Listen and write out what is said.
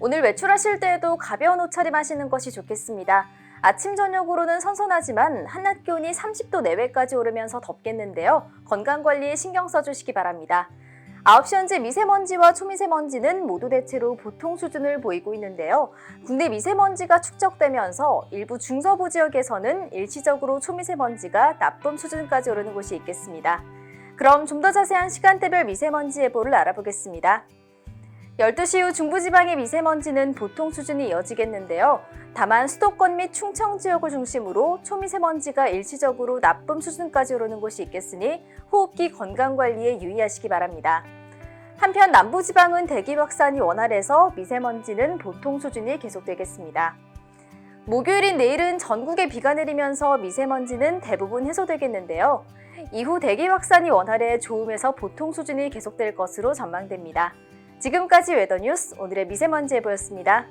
오늘 외출하실 때에도 가벼운 옷차림 하시는 것이 좋겠습니다. 아침 저녁으로는 선선하지만 한낮 기온이 30도 내외까지 오르면서 덥겠는데요. 건강 관리에 신경 써주시기 바랍니다. 9시 현재 미세먼지와 초미세먼지는 모두 대체로 보통 수준을 보이고 있는데요. 국내 미세먼지가 축적되면서 일부 중서부 지역에서는 일시적으로 초미세먼지가 나쁨 수준까지 오르는 곳이 있겠습니다. 그럼 좀 더 자세한 시간대별 미세먼지 예보를 알아보겠습니다. 12시 후 중부지방의 미세먼지는 보통 수준이 이어지겠는데요. 다만 수도권 및 충청 지역을 중심으로 초미세먼지가 일시적으로 나쁨 수준까지 오르는 곳이 있겠으니 호흡기 건강 관리에 유의하시기 바랍니다. 한편 남부지방은 대기 확산이 원활해서 미세먼지는 보통 수준이 계속되겠습니다. 목요일인 내일은 전국에 비가 내리면서 미세먼지는 대부분 해소되겠는데요. 이후 대기 확산이 원활해 좋음에서 보통 수준이 계속될 것으로 전망됩니다. 지금까지 웨더뉴스 오늘의 미세먼지 예보였습니다.